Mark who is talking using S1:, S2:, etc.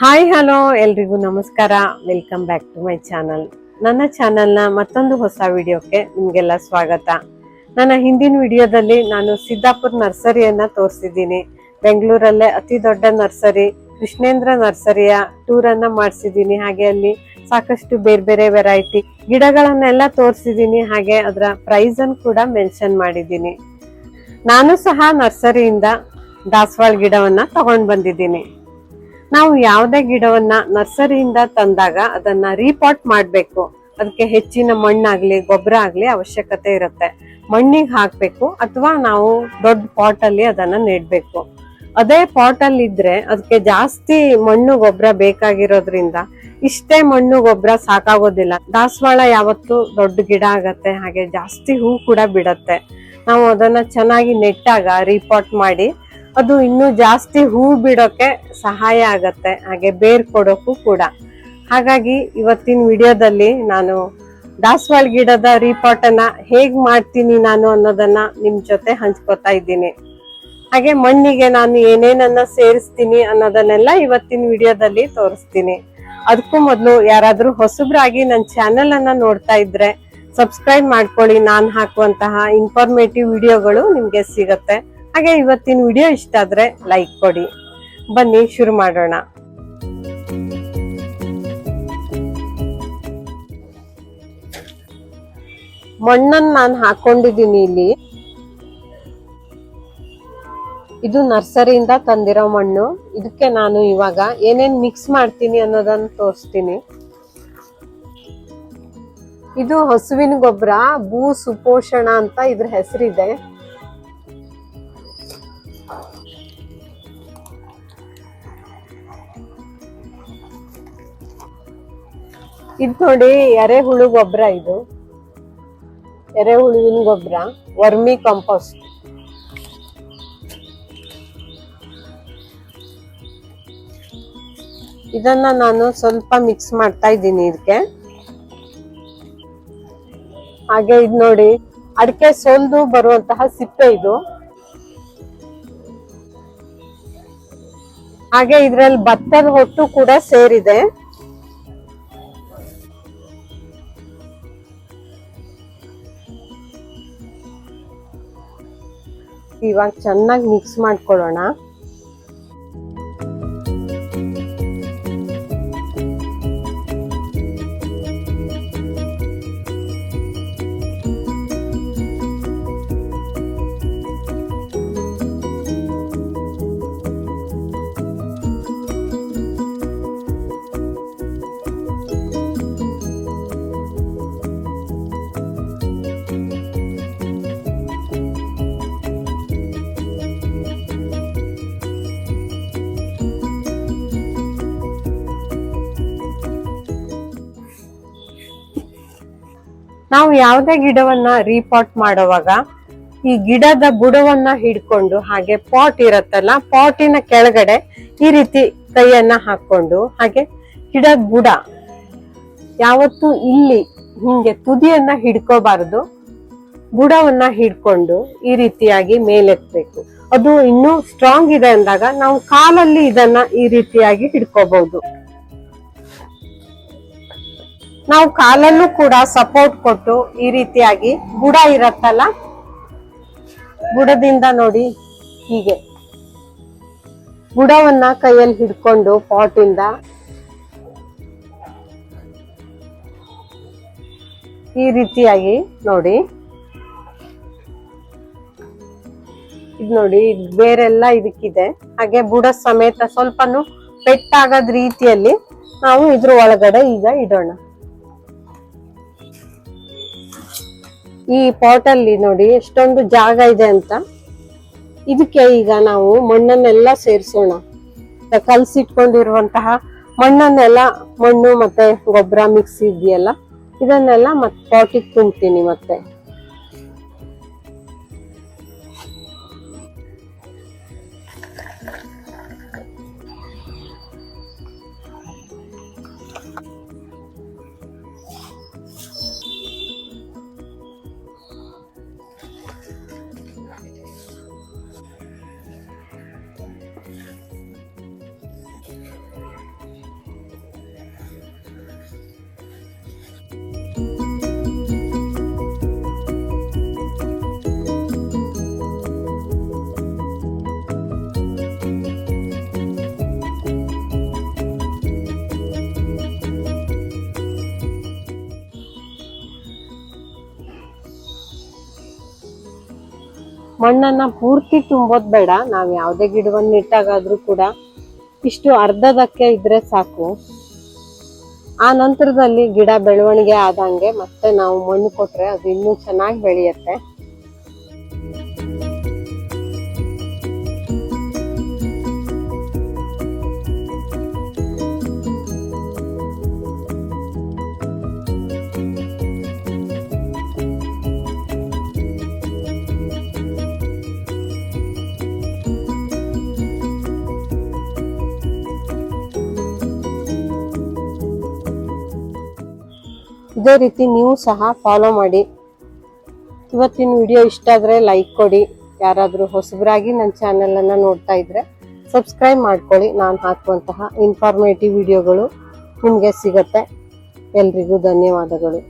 S1: Hi, hello, ಎಲ್ರಿಗೂ ನಮಸ್ಕಾರ. Welcome back to my channel ನನ್ನ ಚಾನಲ್ನ ಮತ್ತೊಂದು ಹೊಸ ವಿಡಿಯೋಕ್ಕೆ ನಿಮಗೆಲ್ಲ ಸ್ವಾಗತ. ನನ್ನ ಹಿಂದಿನ ವಿಡಿಯೋದಲ್ಲಿ ನಾನು ಸಿದ್ದಾಪುರ್ ನರ್ಸರಿಯನ್ನ ತೋರಿಸಿದ್ದೀನಿ. ಬೆಂಗಳೂರಲ್ಲೇ ಅತಿ ದೊಡ್ಡ ನರ್ಸರಿ, ಕೃಷ್ಣೇಂದ್ರ ನರ್ಸರಿಯ ಟೂರ್ ಅನ್ನ ಮಾಡಿಸಿದ್ದೀನಿ. ಹಾಗೆ ಅಲ್ಲಿ ಸಾಕಷ್ಟು ಬೇರೆ ಬೇರೆ ವೆರೈಟಿ ಗಿಡಗಳನ್ನೆಲ್ಲ ತೋರಿಸಿದ್ದೀನಿ. ಹಾಗೆ ಅದರ ಪ್ರೈಸ್ ಅನ್ನು ಕೂಡ ಮೆನ್ಷನ್ ಮಾಡಿದ್ದೀನಿ. ನಾನು ಸಹ ನರ್ಸರಿಯಿಂದ ದಾಸವಾಳ ಗಿಡವನ್ನ ತಗೊಂಡು ಬಂದಿದ್ದೀನಿ. ನಾವು ಯಾವುದೇ ಗಿಡವನ್ನ ನರ್ಸರಿಯಿಂದ ತಂದಾಗ ಅದನ್ನ ರೀಪಾಟ್ ಮಾಡಬೇಕು. ಅದಕ್ಕೆ ಹೆಚ್ಚಿನ ಮಣ್ಣಾಗ್ಲಿ, ಗೊಬ್ಬರ ಆಗ್ಲಿ ಅವಶ್ಯಕತೆ ಇರುತ್ತೆ. ಮಣ್ಣಿಗೆ ಹಾಕ್ಬೇಕು ಅಥವಾ ನಾವು ದೊಡ್ಡ ಪಾಟ್ ಅಲ್ಲಿ ಅದನ್ನ ನೆಡ್ಬೇಕು. ಅದೇ ಪಾಟ್ ಅಲ್ಲಿ ಇದ್ರೆ ಅದಕ್ಕೆ ಜಾಸ್ತಿ ಮಣ್ಣು ಗೊಬ್ಬರ ಬೇಕಾಗಿರೋದ್ರಿಂದ ಇಷ್ಟೇ ಮಣ್ಣು ಗೊಬ್ಬರ ಸಾಕಾಗೋದಿಲ್ಲ. ದಾಸವಾಳ ಯಾವತ್ತು ದೊಡ್ಡ ಗಿಡ ಆಗತ್ತೆ, ಹಾಗೆ ಜಾಸ್ತಿ ಹೂ ಕೂಡ ಬಿಡತ್ತೆ. ನಾವು ಅದನ್ನ ಚೆನ್ನಾಗಿ ನೆಟ್ಟಾಗ ರೀಪಾಟ್ ಮಾಡಿ ಅದು ಇನ್ನೂ ಜಾಸ್ತಿ ಹೂ ಬಿಡೋಕೆ ಸಹಾಯ ಆಗತ್ತೆ, ಹಾಗೆ ಬೇರ್ ಕೊಡೋಕ್ಕೂ ಕೂಡ. ಹಾಗಾಗಿ ಇವತ್ತಿನ ವಿಡಿಯೋದಲ್ಲಿ ನಾನು ದಾಸವಾಳ ಗಿಡದ ರೀಪಾಟ್ ಅನ್ನ ಹೇಗ್ ಮಾಡ್ತೀನಿ ನಾನು ಅನ್ನೋದನ್ನ ನಿಮ್ ಜೊತೆ ಹಂಚ್ಕೋತಾ ಇದ್ದೀನಿ. ಹಾಗೆ ಮಣ್ಣಿಗೆ ನಾನು ಏನೇನನ್ನ ಸೇರಿಸ್ತೀನಿ ಅನ್ನೋದನ್ನೆಲ್ಲ ಇವತ್ತಿನ ವಿಡಿಯೋದಲ್ಲಿ ತೋರಿಸ್ತೀನಿ. ಅದಕ್ಕೂ ಮೊದಲು ಯಾರಾದ್ರೂ ಹೊಸಬ್ರಾಗಿ ನನ್ನ ಚಾನೆಲ್ ಅನ್ನ ನೋಡ್ತಾ ಇದ್ರೆ ಸಬ್ಸ್ಕ್ರೈಬ್ ಮಾಡ್ಕೊಳ್ಳಿ. ನಾನು ಹಾಕುವಂತಹ ಇನ್ಫಾರ್ಮೇಟಿವ್ ವಿಡಿಯೋಗಳು ನಿಮ್ಗೆ ಸಿಗತ್ತೆ. ಹಾಗೆ ಇವತ್ತಿನ ವಿಡಿಯೋ ಇಷ್ಟ ಆದ್ರೆ ಲೈಕ್ ಕೊಡಿ. ಬನ್ನಿ, ಶುರು ಮಾಡೋಣ. ಮಣ್ಣನ್ನ ನಾನು ಹಾಕೊಂಡಿದ್ದೀನಿ ಇಲ್ಲಿ. ಇದು ನರ್ಸರಿಯಿಂದ ತಂದಿರೋ ಮಣ್ಣು. ಇದಕ್ಕೆ ನಾನು ಇವಾಗ ಏನೇನ್ ಮಿಕ್ಸ್ ಮಾಡ್ತೀನಿ ಅನ್ನೋದನ್ನ ತೋರಿಸ್ತೀನಿ. ಇದು ಹಸುವಿನ ಗೊಬ್ಬರ ಭೂ ಸುಪೋಷಣ ಅಂತ ಇದ್ರ ಹೆಸರಿದೆ. ಇದು ನೋಡಿ ಎರೆಹುಳು ಗೊಬ್ಬರ ಇದು. ಎರೆಹುಳುವಿನ ಗೊಬ್ಬರ ವರ್ಮಿ ಕಾಂಪೋಸ್ಟ್. ಇದನ್ನ ನಾನು ಸ್ವಲ್ಪ ಮಿಕ್ಸ್ ಮಾಡ್ತಾ ಇದ್ದೀನಿ ಇದಕ್ಕೆ ಹಾಗೆ ಇದು ನೋಡಿ, ಅಡಿಕೆ ಸೋಲ್ದು ಬರುವಂತಹ ಸಿಪ್ಪೆ ಇದು. ಹಾಗೆ ಇದ್ರಲ್ಲಿ ಭತ್ತದ ಹೊಟ್ಟು ಕೂಡ ಸೇರಿದೆ. ಇವಾಗ ಚೆನ್ನಾಗಿ ಮಿಕ್ಸ್ ಮಾಡ್ಕೊಳ್ಳೋಣ ನಾವು ಯಾವುದೇ ಗಿಡವನ್ನ ರೀಪಾಟ್ ಮಾಡುವಾಗ ಈ ಗಿಡದ ಬುಡವನ್ನ ಹಿಡ್ಕೊಂಡು ಹಾಗೆ ಪಾಟ್ ಇರತ್ತಲ್ಲ ಪಾಟಿನ ಕೆಳಗಡೆ ಈ ರೀತಿ ಕೈಯನ್ನ ಹಾಕೊಂಡು ಹಾಗೆ ಗಿಡದ ಬುಡ ಯಾವತ್ತು ಇಲ್ಲಿ ಹಿಂಗೆ ತುದಿಯನ್ನ ಹಿಡ್ಕೋಬಾರದು. ಬುಡವನ್ನ ಹಿಡ್ಕೊಂಡು ಈ ರೀತಿಯಾಗಿ ಮೇಲೆತ್ತಬೇಕು ಅದು ಇನ್ನೂ ಸ್ಟ್ರಾಂಗ್ ಇದೆ ಅಂದಾಗ ನಾವು ಕಾಲಲ್ಲಿ ಇದನ್ನ ಈ ರೀತಿಯಾಗಿ ಹಿಡ್ಕೋಬಹುದು. ನಾವು ಕಾಲಲ್ಲೂ ಕೂಡ ಸಪೋರ್ಟ್ ಕೊಟ್ಟು ಈ ರೀತಿಯಾಗಿ ಬುಡ ಇರತ್ತಲ್ಲ? ಬುಡದಿಂದ ನೋಡಿ ಹೀಗೆ. ಬುಡವನ್ನ ಕೈಯಲ್ಲಿ ಹಿಡ್ಕೊಂಡು ಪಾಟಿಂದ ಈ ರೀತಿಯಾಗಿ ನೋಡಿ. ಇದು ನೋಡಿ, ಇದ್ ಬೇರೆಲ್ಲ ಇದಕ್ಕಿದೆ. ಹಾಗೆ ಬುಡ ಸಮೇತ ಸ್ವಲ್ಪನು ಪೆಟ್ಟಾಗದ ರೀತಿಯಲ್ಲಿ ನಾವು ಇದ್ರ ಒಳಗಡೆ ಈಗ ಇಡೋಣ. ಈ ಪಾಟ್ ಅಲ್ಲಿ ನೋಡಿ ಎಷ್ಟೊಂದು ಜಾಗ ಇದೆ ಅಂತ. ಇದಕ್ಕೆ ಈಗ ನಾವು ಮಣ್ಣನ್ನೆಲ್ಲ ಸೇರಿಸೋಣ. ಕಲಸಿಟ್ಕೊಂಡಿರುವಂತಹ ಮಣ್ಣನ್ನೆಲ್ಲ, ಮಣ್ಣು ಮತ್ತೆ ಗೊಬ್ಬರ ಮಿಕ್ಸ್ ಇದೆಯಲ್ಲ, ಇದನ್ನೆಲ್ಲ ಮತ್ತೆ ಪಾಟಿಗೆ ತುಂಬ್ತೀನಿ ಮತ್ತೆ. ಮಣ್ಣನ್ನ ಪೂರ್ತಿ ತುಂಬೋದ್ ಬೇಡ. ನಾವ್ ಯಾವ್ದೇ ಗಿಡವನ್ನ ಇಟ್ಟಾಗಾದ್ರೂ ಕೂಡ ಇಷ್ಟು ಅರ್ಧದಕ್ಕೆ ಇದ್ರೆ ಸಾಕು. ಆ ನಂತರದಲ್ಲಿ ಗಿಡ ಬೆಳವಣಿಗೆ ಆದಂಗೆ ಮತ್ತೆ ನಾವು ಮಣ್ಣು ಕೊಟ್ರೆ ಅದು ಇನ್ನೂ ಚೆನ್ನಾಗಿ ಬೆಳೆಯುತ್ತೆ. ಇದೇ ರೀತಿ ನೀವು ಸಹ ಫಾಲೋ ಮಾಡಿ. ಇವತ್ತಿನ ವಿಡಿಯೋ ಇಷ್ಟ ಆದರೆ ಲೈಕ್ ಕೊಡಿ. ಯಾರಾದರೂ ಹೊಸಬರಾಗಿ ನನ್ನ ಚಾನೆಲ್ ಅನ್ನ ನೋಡ್ತಾ ಇದ್ರೆ ಸಬ್ಸ್ಕ್ರೈಬ್ ಮಾಡ್ಕೊಳ್ಳಿ. ನಾನು ಹಾಕುವಂತಹ ಇನ್ಫಾರ್ಮೇಟಿವ್ ವಿಡಿಯೋಗಳು ನಿಮಗೆ ಸಿಗತ್ತೆ. ಎಲ್ರಿಗೂ ಧನ್ಯವಾದಗಳು.